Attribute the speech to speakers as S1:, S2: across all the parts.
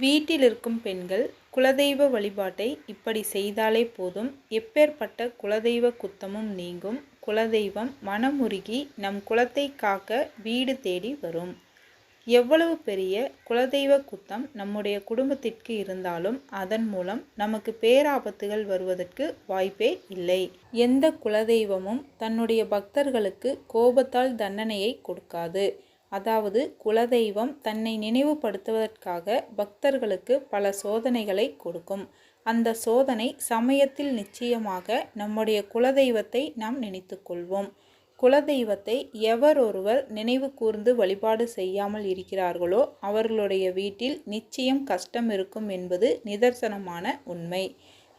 S1: வீட்டில் இருக்கும் பெண்கள் குலதெய்வ வழிபாட்டை இப்படி செய்தாலே போதும். எப்பேற்பட்ட குலதெய்வ குத்தமும் நீங்கும். குலதெய்வம் மனமுருகி நம் குலத்தை காக்க வீடு தேடி வரும். எவ்வளவு பெரிய குலதெய்வ குத்தம் நம்முடைய குடும்பத்திற்கு இருந்தாலும் அதன் மூலம் நமக்கு பேராபத்துகள் வருவதற்கு வாய்ப்பே இல்லை. எந்த குலதெய்வமும் தன்னுடைய பக்தர்களுக்கு கோபத்தால் தண்டனையை கொடுக்காது. அதாவது குலதெய்வம் தன்னை நினைவுபடுத்துவதற்காக பக்தர்களுக்கு பல சோதனைகளை கொடுக்கும். அந்த சோதனை சமயத்தில் நிச்சயமாக நம்முடைய குலதெய்வத்தை நாம் நினைத்து கொள்வோம். குலதெய்வத்தை எவர் ஒருவர் நினைவு கூர்ந்து வழிபாடு செய்யாமல் இருக்கிறார்களோ அவர்களுடைய வீட்டில் நிச்சயம் கஷ்டம் இருக்கும் என்பது நிதர்சனமான உண்மை.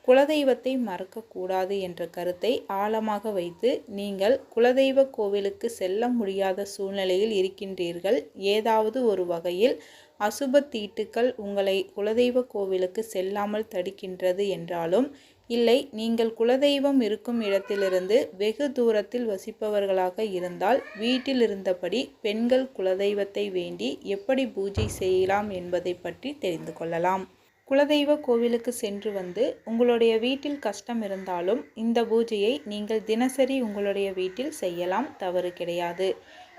S1: குலதெய்வத்தை மறக்கக்கூடாது என்ற கருத்தை ஆழமாக வைத்து நீங்கள் குலதெய்வ கோவிலுக்கு செல்ல முடியாத சூழ்நிலையில் இருக்கின்றீர்கள். ஏதாவது ஒரு வகையில் அசுப தீட்டுக்கள் உங்களை குலதெய்வ கோவிலுக்கு செல்லாமல் தடுக்கின்றது என்றாலும் இல்லை நீங்கள் குலதெய்வம் இருக்கும் இடத்திலிருந்து வெகு தூரத்தில் வசிப்பவர்களாக இருந்தால் வீட்டில் இருந்தபடி பெண்கள் குலதெய்வத்தை வேண்டி எப்படி பூஜை செய்யலாம் என்பதை பற்றி தெரிந்து கொள்ளலாம். குலதெய்வ கோவிலுக்கு சென்று வந்து உங்களுடைய வீட்டில் கஷ்டம் இருந்தாலும் இந்த பூஜையை நீங்கள் தினசரி உங்களுடைய வீட்டில் செய்யலாம் தவறு கிடையாது.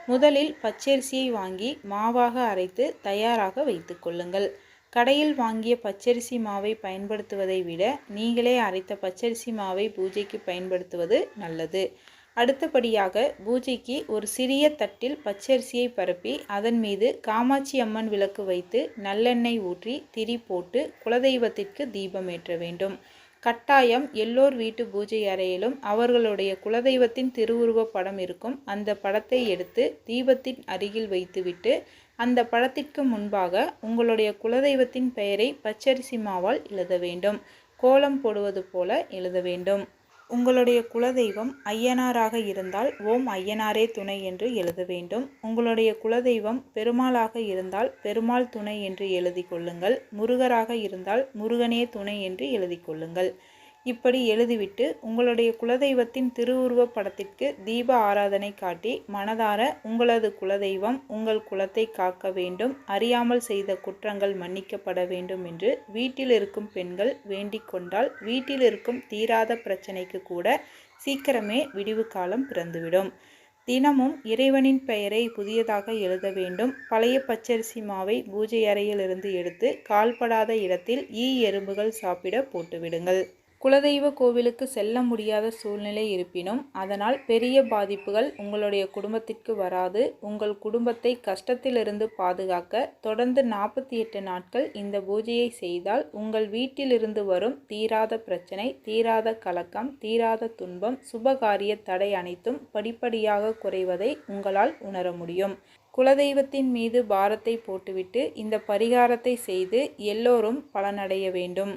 S1: முதலில் பச்சரிசியை வாங்கி மாவாக அரைத்து தயாராக வைத்து கொள்ளுங்கள். கடையில் வாங்கிய பச்சரிசி மாவை பயன்படுத்துவதை விட நீங்களே அரைத்த பச்சரிசி மாவை பூஜைக்கு பயன்படுத்துவது நல்லது. அடுத்தபடியாக பூஜைக்கு ஒரு சிறிய தட்டில் பச்சரிசியை பரப்பி அதன் மீது காமாட்சி அம்மன் விளக்கு வைத்து நல்லெண்ணெய் ஊற்றி திரி போட்டு குலதெய்வத்திற்கு தீபம் ஏற்ற வேண்டும். கட்டாயம் எல்லோர் வீட்டு பூஜை அறையிலும் அவர்களுடைய குலதெய்வத்தின் திருவுருவப் படம் இருக்கும். அந்த படத்தை எடுத்து தீபத்தின் அருகில் வைத்துவிட்டு அந்த படத்திற்கு முன்பாக உங்களுடைய குலதெய்வத்தின் பெயரை பச்சரிசி மாவால் எழுத வேண்டும். கோலம் போடுவது போல எழுத வேண்டும். உங்களுடைய குலதெய்வம் ஐயனாராக இருந்தால் ஓம் ஐயனாரே துணை என்று எழுத வேண்டும். உங்களுடைய குலதெய்வம் பெருமாளாக இருந்தால் பெருமாள் துணை என்று எழுதி கொள்ளுங்கள். முருகராக இருந்தால் முருகனே துணை என்று எழுதி கொள்ளுங்கள். இப்படி எழுதிவிட்டு உங்களுடைய குலதெய்வத்தின் திருவுருவ படத்திற்கு தீப ஆராதனை காட்டி மனதார உங்களது குலதெய்வம் உங்கள் குலத்தை காக்க வேண்டும் அறியாமல் செய்த குற்றங்கள் மன்னிக்கப்பட வேண்டும் என்று வீட்டில் இருக்கும் பெண்கள் வேண்டிக் கொண்டால் வீட்டில் இருக்கும் தீராத பிரச்சனைக்கு கூட சீக்கிரமே விடிவு காலம் பிறந்துவிடும். தினமும் இறைவனின் பெயரை புதியதாக எழுத வேண்டும். பழைய பச்சரிசி மாவை பூஜை அறையிலிருந்து எடுத்து கால்படாத இடத்தில் ஈ எறும்புகள் சாப்பிட போட்டுவிடுங்கள். குலதெய்வ கோவிலுக்கு செல்ல முடியாத சூழ்நிலை இருப்பினும் அதனால் பெரிய பாதிப்புகள் உங்களுடைய குடும்பத்திற்கு வராது. உங்கள் குடும்பத்தை கஷ்டத்திலிருந்து பாதுகாக்க தொடர்ந்து நாற்பத்தி எட்டு நாட்கள் இந்த பூஜையை செய்தால் உங்கள் வீட்டிலிருந்து வரும் தீராத பிரச்சனை தீராத கலக்கம் தீராத துன்பம் சுபகாரிய தடை அனைத்தும் படிப்படியாக குறைவதை உங்களால் உணர முடியும். குலதெய்வத்தின் மீது பாரத்தை போட்டுவிட்டு இந்த பரிகாரத்தை செய்து எல்லோரும் பலனடைய வேண்டும்.